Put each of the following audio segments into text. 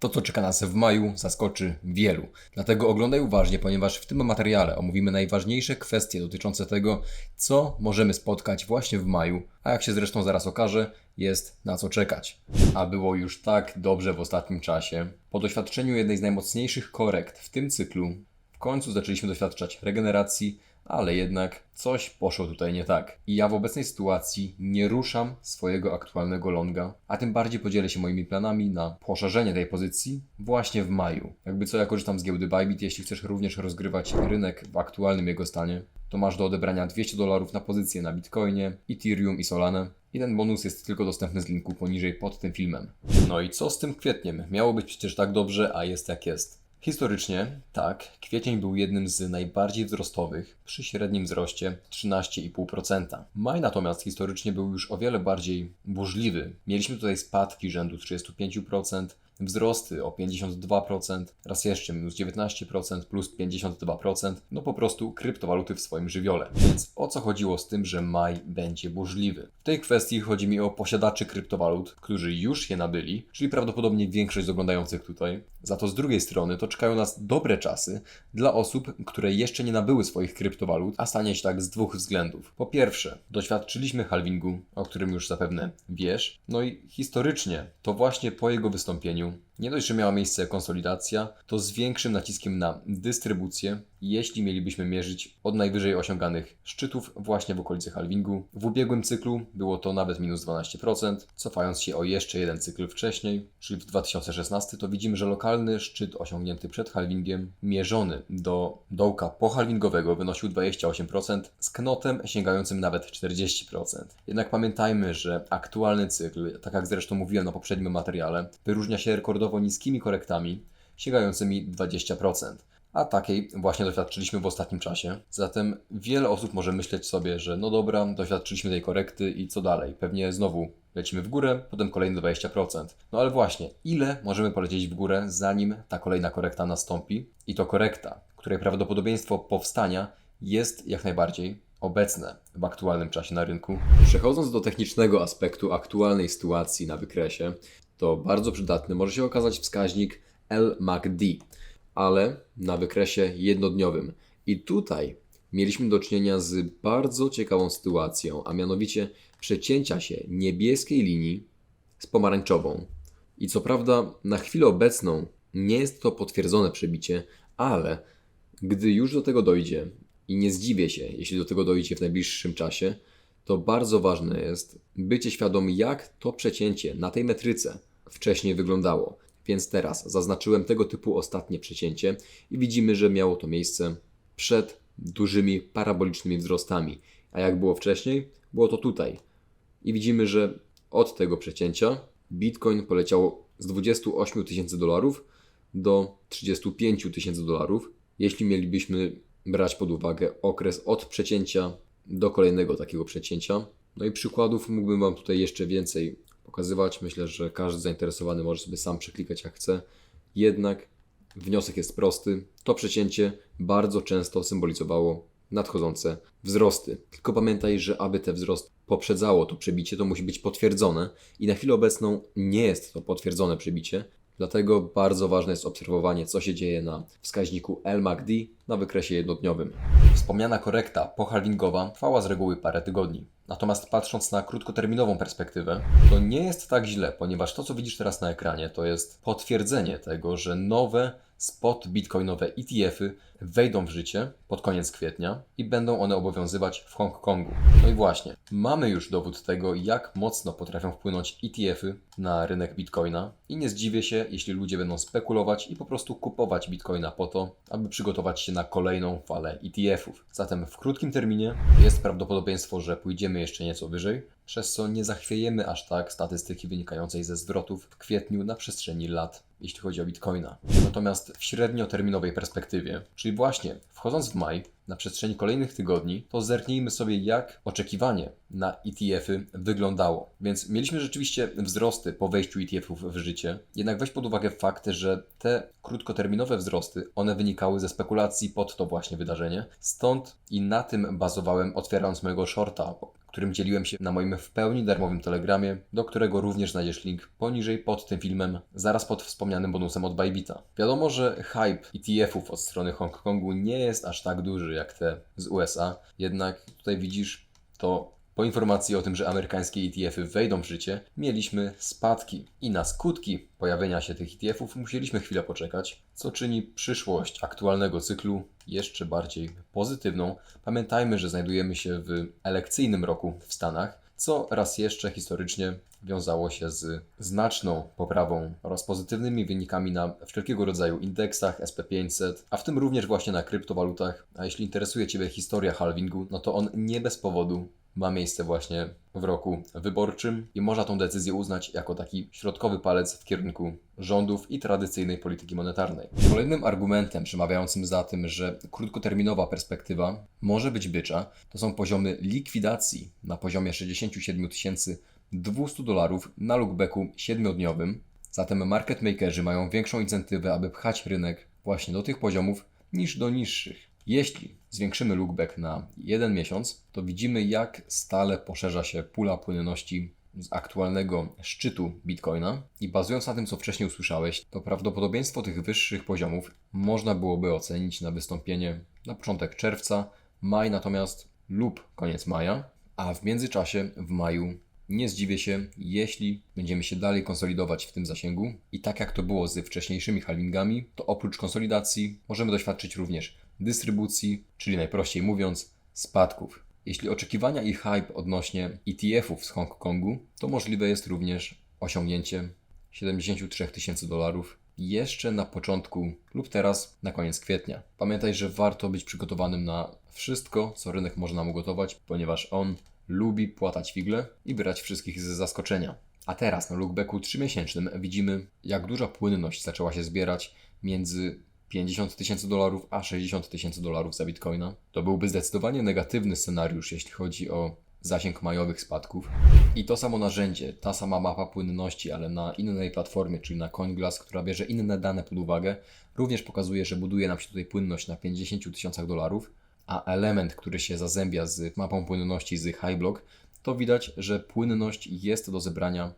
To, co czeka nas w maju, zaskoczy wielu. Dlatego oglądaj uważnie, ponieważ w tym materiale omówimy najważniejsze kwestie dotyczące tego, co możemy spotkać właśnie w maju, a jak się zresztą zaraz okaże, jest na co czekać. A było już tak dobrze w ostatnim czasie. Po doświadczeniu jednej z najmocniejszych korekt w tym cyklu, w końcu zaczęliśmy doświadczać regeneracji, ale jednak coś poszło tutaj nie tak. I ja w obecnej sytuacji nie ruszam swojego aktualnego longa, a tym bardziej podzielę się moimi planami na poszerzenie tej pozycji właśnie w maju. Jakby co, ja korzystam z giełdy Bybit, jeśli chcesz również rozgrywać rynek w aktualnym jego stanie, to masz do odebrania 200 dolarów na pozycję na Bitcoinie, Ethereum i Solana. I ten bonus jest tylko dostępny z linku poniżej pod tym filmem. No i co z tym kwietniem? Miało być przecież tak dobrze, a jest jak jest. Historycznie, tak, kwiecień był jednym z najbardziej wzrostowych, przy średnim wzroście 13,5%. Maj natomiast historycznie był już o wiele bardziej burzliwy. Mieliśmy tutaj spadki rzędu 35%, wzrosty o 52%, raz jeszcze minus 19%, plus 52%, no po prostu kryptowaluty w swoim żywiole. Więc o co chodziło z tym, że maj będzie burzliwy? W tej kwestii chodzi mi o posiadaczy kryptowalut, którzy już je nabyli, czyli prawdopodobnie większość z oglądających tutaj. Za to z drugiej strony to czekają nas dobre czasy dla osób, które jeszcze nie nabyły swoich kryptowalut, a stanie się tak z dwóch względów. Po pierwsze, doświadczyliśmy halvingu, o którym już zapewne wiesz, no i historycznie to właśnie po jego wystąpieniu you. Nie dość, że miała miejsce konsolidacja, to z większym naciskiem na dystrybucję, jeśli mielibyśmy mierzyć od najwyżej osiąganych szczytów właśnie w okolicy halvingu. W ubiegłym cyklu było to nawet minus 12%, cofając się o jeszcze jeden cykl wcześniej, czyli w 2016, to widzimy, że lokalny szczyt osiągnięty przed halvingiem, mierzony do dołka pohalvingowego wynosił 28%, z knotem sięgającym nawet 40%. Jednak pamiętajmy, że aktualny cykl, tak jak zresztą mówiłem na poprzednim materiale, wyróżnia się rekordowo niskimi korektami, sięgającymi 20% a takiej właśnie doświadczyliśmy w ostatnim czasie. Zatem wiele osób może myśleć sobie, że no dobra, doświadczyliśmy tej korekty i co dalej? Pewnie znowu lecimy w górę, potem kolejne 20%. No ale właśnie, ile możemy polecieć w górę, zanim ta kolejna korekta nastąpi? I to korekta, której prawdopodobieństwo powstania jest jak najbardziej obecne w aktualnym czasie na rynku. Przechodząc do technicznego aspektu aktualnej sytuacji na wykresie, to bardzo przydatny może się okazać wskaźnik LMACD ale na wykresie jednodniowym. I tutaj mieliśmy do czynienia z bardzo ciekawą sytuacją, a mianowicie przecięcia się niebieskiej linii z pomarańczową. I co prawda, na chwilę obecną nie jest to potwierdzone przebicie, ale gdy już do tego dojdzie, i nie zdziwię się, jeśli do tego dojdzie w najbliższym czasie, to bardzo ważne jest bycie świadom, jak to przecięcie na tej metryce wcześniej wyglądało. Więc teraz zaznaczyłem tego typu ostatnie przecięcie i widzimy, że miało to miejsce przed dużymi parabolicznymi wzrostami. A jak było wcześniej? Było to tutaj. I widzimy, że od tego przecięcia Bitcoin poleciał z 28 tysięcy dolarów do 35 tysięcy dolarów, jeśli mielibyśmy brać pod uwagę okres od przecięcia do kolejnego takiego przecięcia. No i przykładów mógłbym Wam tutaj jeszcze więcej pokazywać. Myślę, że każdy zainteresowany może sobie sam przeklikać jak chce. Jednak wniosek jest prosty. To przecięcie bardzo często symbolizowało nadchodzące wzrosty. Tylko pamiętaj, że aby te wzrost poprzedzało to przebicie, to musi być potwierdzone i na chwilę obecną nie jest to potwierdzone przebicie. Dlatego bardzo ważne jest obserwowanie, co się dzieje na wskaźniku LMACD na wykresie jednodniowym. Wspomniana korekta pohalvingowa trwała z reguły parę tygodni. Natomiast patrząc na krótkoterminową perspektywę, to nie jest tak źle, ponieważ to, co widzisz teraz na ekranie, to jest potwierdzenie tego, że nowe spot bitcoinowe ETF-y wejdą w życie pod koniec kwietnia i będą one obowiązywać w Hongkongu. No i właśnie, mamy już dowód tego, jak mocno potrafią wpłynąć ETF-y na rynek bitcoina i nie zdziwię się, jeśli ludzie będą spekulować i po prostu kupować bitcoina po to, aby przygotować się na kolejną falę ETF-ów. Zatem w krótkim terminie jest prawdopodobieństwo, że pójdziemy jeszcze nieco wyżej, przez co nie zachwiejemy aż tak statystyki wynikającej ze zwrotów w kwietniu na przestrzeni lat, jeśli chodzi o bitcoina. Natomiast w średnioterminowej perspektywie, czyli właśnie wchodząc w maj, na przestrzeni kolejnych tygodni, to zerknijmy sobie, jak oczekiwanie na ETF-y wyglądało. Więc mieliśmy rzeczywiście wzrosty po wejściu ETF-ów w życie, jednak weź pod uwagę fakt, że te krótkoterminowe wzrosty, one wynikały ze spekulacji pod to właśnie wydarzenie. Stąd i na tym bazowałem otwierając mojego shorta którym dzieliłem się na moim w pełni darmowym telegramie, do którego również znajdziesz link poniżej pod tym filmem, zaraz pod wspomnianym bonusem od Bybita. Wiadomo, że hype ETF-ów od strony Hongkongu nie jest aż tak duży jak te z USA, jednak tutaj widzisz to po informacji o tym, że amerykańskie ETF-y wejdą w życie, mieliśmy spadki i na skutki pojawienia się tych ETF-ów musieliśmy chwilę poczekać, co czyni przyszłość aktualnego cyklu jeszcze bardziej pozytywną. Pamiętajmy, że znajdujemy się w elekcyjnym roku w Stanach, co raz jeszcze historycznie wiązało się z znaczną poprawą oraz pozytywnymi wynikami na wszelkiego rodzaju indeksach SP500, a w tym również właśnie na kryptowalutach. A jeśli interesuje Ciebie historia halvingu, no to on nie bez powodu ma miejsce właśnie w roku wyborczym i można tą decyzję uznać jako taki środkowy palec w kierunku rządów i tradycyjnej polityki monetarnej. Kolejnym argumentem przemawiającym za tym, że krótkoterminowa perspektywa może być bycza, to są poziomy likwidacji na poziomie 67 200 dolarów na lookbacku 7-dniowym. Zatem market makerzy mają większą incentywę, aby pchać rynek właśnie do tych poziomów niż do niższych. Jeśli zwiększymy lookback na jeden miesiąc, to widzimy jak stale poszerza się pula płynności z aktualnego szczytu Bitcoina. I bazując na tym, co wcześniej usłyszałeś, to prawdopodobieństwo tych wyższych poziomów można byłoby ocenić na wystąpienie na początek czerwca, maj natomiast lub koniec maja, a w międzyczasie w maju nie zdziwię się, jeśli będziemy się dalej konsolidować w tym zasięgu. I tak jak to było z wcześniejszymi halvingami, to oprócz konsolidacji możemy doświadczyć również dystrybucji, czyli najprościej mówiąc, spadków. Jeśli oczekiwania i hype odnośnie ETF-ów z Hongkongu, to możliwe jest również osiągnięcie 73 tysięcy dolarów jeszcze na początku lub teraz na koniec kwietnia. Pamiętaj, że warto być przygotowanym na wszystko, co rynek może nam ugotować, ponieważ on lubi płatać figle i brać wszystkich z zaskoczenia. A teraz na lookbacku 3-miesięcznym widzimy, jak duża płynność zaczęła się zbierać między 50 tysięcy dolarów, a 60 tysięcy dolarów za bitcoina. To byłby zdecydowanie negatywny scenariusz, jeśli chodzi o zasięg majowych spadków. I to samo narzędzie, ta sama mapa płynności, ale na innej platformie, czyli na CoinGlass, która bierze inne dane pod uwagę, również pokazuje, że buduje nam się tutaj płynność na 50 tysiącach dolarów, a element, który się zazębia z mapą płynności z HighBlock, to widać, że płynność jest do zebrania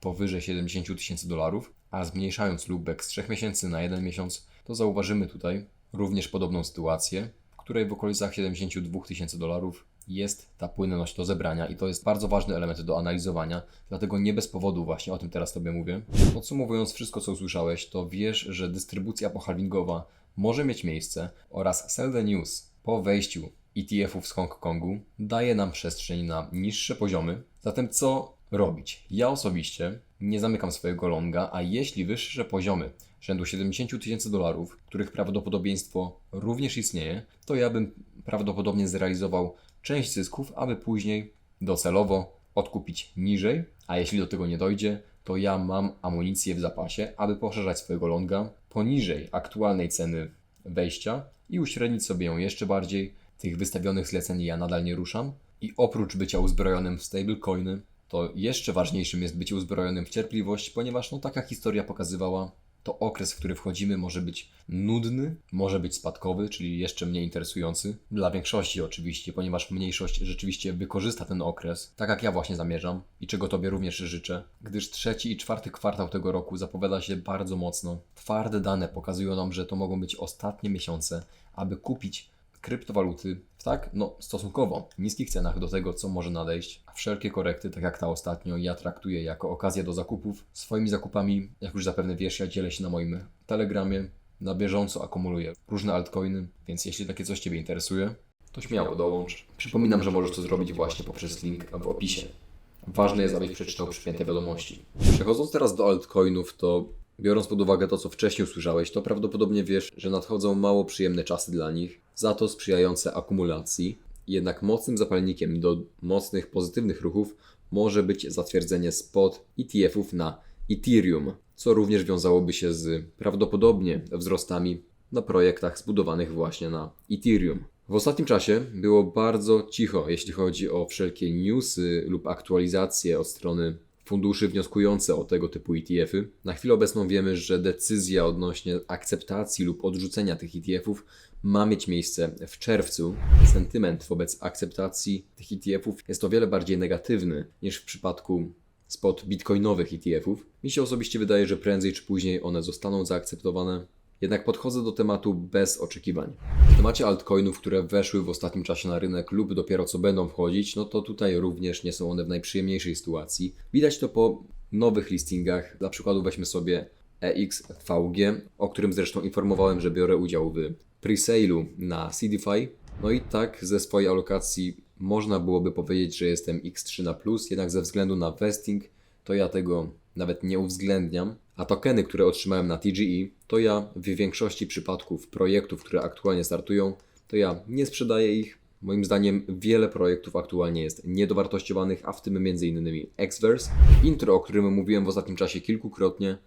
powyżej 70 tysięcy dolarów, a zmniejszając loopback z 3 miesięcy na 1 miesiąc, to zauważymy tutaj również podobną sytuację, w której w okolicach 72 tysięcy dolarów jest ta płynność do zebrania i to jest bardzo ważny element do analizowania, dlatego nie bez powodu właśnie o tym teraz Tobie mówię. Podsumowując wszystko, co usłyszałeś, to wiesz, że dystrybucja pohalvingowa może mieć miejsce oraz sell the news po wejściu ETF-ów z Hongkongu daje nam przestrzeń na niższe poziomy. Zatem co robić? Ja osobiście nie zamykam swojego longa, a jeśli wyższe poziomy rzędu 70 tysięcy dolarów, których prawdopodobieństwo również istnieje, to ja bym prawdopodobnie zrealizował część zysków, aby później docelowo odkupić niżej, a jeśli do tego nie dojdzie, to ja mam amunicję w zapasie, aby poszerzać swojego longa poniżej aktualnej ceny wejścia i uśrednić sobie ją jeszcze bardziej. Tych wystawionych zleceń ja nadal nie ruszam. I oprócz bycia uzbrojonym w stablecoiny, to jeszcze ważniejszym jest bycie uzbrojonym w cierpliwość, ponieważ no taka historia pokazywała, to okres, w który wchodzimy, może być nudny, może być spadkowy, czyli jeszcze mniej interesujący. Dla większości oczywiście, ponieważ mniejszość rzeczywiście wykorzysta ten okres, tak jak ja właśnie zamierzam i czego Tobie również życzę, gdyż trzeci i czwarty kwartał tego roku zapowiada się bardzo mocno. Twarde dane pokazują nam, że to mogą być ostatnie miesiące, aby kupić kryptowaluty w tak, no stosunkowo niskich cenach do tego, co może nadejść, a wszelkie korekty, tak jak ta ostatnio, ja traktuję jako okazję do zakupów. Swoimi zakupami, jak już zapewne wiesz, ja dzielę się na moim Telegramie, na bieżąco akumuluję różne altcoiny, więc jeśli takie coś Ciebie interesuje, to śmiało dołącz. Przypominam, że możesz to zrobić właśnie poprzez link w opisie. Ważne jest, abyś przeczytał przypięte wiadomości. Przechodząc teraz do altcoinów, to biorąc pod uwagę to, co wcześniej usłyszałeś, to prawdopodobnie wiesz, że nadchodzą mało przyjemne czasy dla nich za to sprzyjające akumulacji. Jednak mocnym zapalnikiem do mocnych, pozytywnych ruchów może być zatwierdzenie spot ETF-ów na Ethereum, co również wiązałoby się z prawdopodobnie wzrostami na projektach zbudowanych właśnie na Ethereum. W ostatnim czasie było bardzo cicho, jeśli chodzi o wszelkie newsy lub aktualizacje od strony funduszy wnioskujące o tego typu ETF-y. Na chwilę obecną wiemy, że decyzja odnośnie akceptacji lub odrzucenia tych ETF-ów ma mieć miejsce w czerwcu. Sentyment wobec akceptacji tych ETF-ów jest o wiele bardziej negatywny niż w przypadku spot bitcoinowych ETF-ów. Mi się osobiście wydaje, że prędzej czy później one zostaną zaakceptowane. Jednak podchodzę do tematu bez oczekiwań. W temacie altcoinów, które weszły w ostatnim czasie na rynek lub dopiero co będą wchodzić, no to tutaj również nie są one w najprzyjemniejszej sytuacji. Widać to po nowych listingach. Dla przykładu weźmy sobie EXVG, o którym zresztą informowałem, że biorę udział w pre-sale'u na CDFI. No i tak ze swojej alokacji można byłoby powiedzieć, że jestem X3 na plus, jednak ze względu na vesting to ja tego nawet nie uwzględniam. A tokeny, które otrzymałem na TGE, to ja w większości przypadków projektów, które aktualnie startują, to ja nie sprzedaję ich. Moim zdaniem wiele projektów aktualnie jest niedowartościowanych, a w tym m.in. Xverse. Intro, o którym mówiłem w ostatnim czasie kilkukrotnie,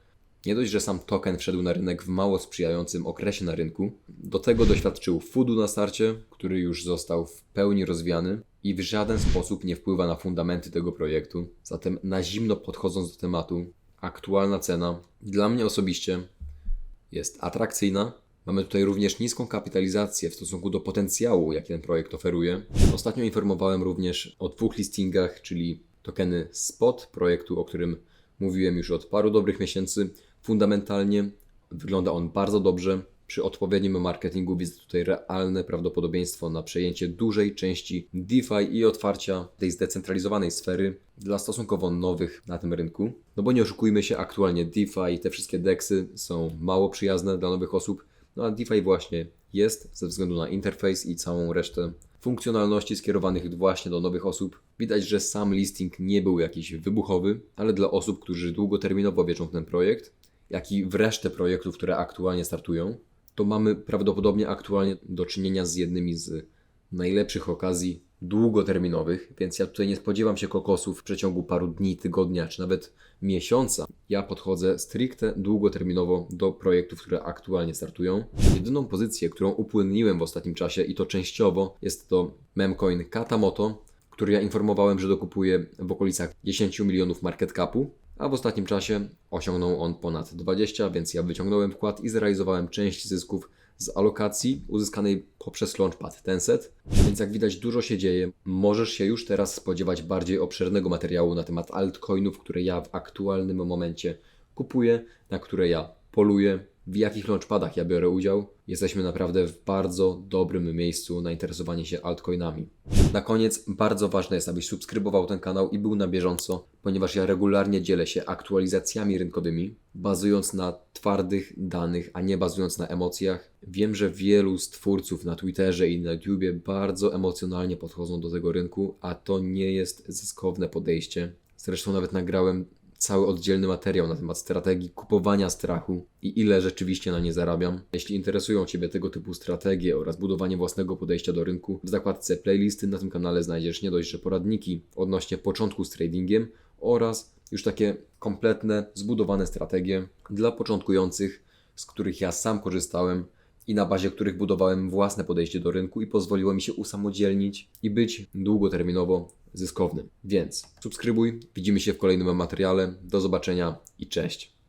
nie dość, że sam token wszedł na rynek w mało sprzyjającym okresie na rynku, do tego doświadczył foodu na starcie, który już został w pełni rozwiany i w żaden sposób nie wpływa na fundamenty tego projektu. Zatem na zimno podchodząc do tematu, aktualna cena dla mnie osobiście jest atrakcyjna. Mamy tutaj również niską kapitalizację w stosunku do potencjału, jaki ten projekt oferuje. Ostatnio informowałem również o dwóch listingach, czyli tokeny SPOT, projektu, o którym mówiłem już od paru dobrych miesięcy. Fundamentalnie wygląda on bardzo dobrze. Przy odpowiednim marketingu widzę tutaj realne prawdopodobieństwo na przejęcie dużej części DeFi i otwarcia tej zdecentralizowanej sfery dla stosunkowo nowych na tym rynku. No bo nie oszukujmy się, aktualnie DeFi i te wszystkie DEXy są mało przyjazne dla nowych osób, no a DeFi właśnie jest ze względu na interfejs i całą resztę funkcjonalności skierowanych właśnie do nowych osób. Widać, że sam listing nie był jakiś wybuchowy, ale dla osób, którzy długoterminowo wierzą w ten projekt, jak i w resztę projektów, które aktualnie startują, to mamy prawdopodobnie aktualnie do czynienia z jednymi z najlepszych okazji długoterminowych, więc ja tutaj nie spodziewam się kokosów w przeciągu paru dni, tygodnia czy nawet miesiąca. Ja podchodzę stricte długoterminowo do projektów, które aktualnie startują. Jedyną pozycję, którą upłynniłem w ostatnim czasie i to częściowo jest to memcoin Katamoto, który ja informowałem, że dokupuję w okolicach 10 milionów market capu, a w ostatnim czasie osiągnął on ponad 20, więc ja wyciągnąłem wkład i zrealizowałem część zysków z alokacji uzyskanej poprzez Launchpad Tencent. Więc jak widać dużo się dzieje. Możesz się już teraz spodziewać bardziej obszernego materiału na temat altcoinów, które ja w aktualnym momencie kupuję, na które ja poluję, w jakich launchpadach ja biorę udział. Jesteśmy naprawdę w bardzo dobrym miejscu na interesowanie się altcoinami. Na koniec bardzo ważne jest, abyś subskrybował ten kanał i był na bieżąco, ponieważ ja regularnie dzielę się aktualizacjami rynkowymi, bazując na twardych danych, a nie bazując na emocjach. Wiem, że wielu z twórców na Twitterze i na YouTubie bardzo emocjonalnie podchodzą do tego rynku, a to nie jest zyskowne podejście. Zresztą nawet nagrałem cały oddzielny materiał na temat strategii kupowania strachu i ile rzeczywiście na nie zarabiam. Jeśli interesują Ciebie tego typu strategie oraz budowanie własnego podejścia do rynku, w zakładce playlisty na tym kanale znajdziesz nie dość, że poradniki odnośnie początku z tradingiem oraz już takie kompletne, zbudowane strategie dla początkujących, z których ja sam korzystałem i na bazie których budowałem własne podejście do rynku i pozwoliło mi się usamodzielnić i być długoterminowo zyskownym. Więc subskrybuj, widzimy się w kolejnym materiale. Do zobaczenia i cześć.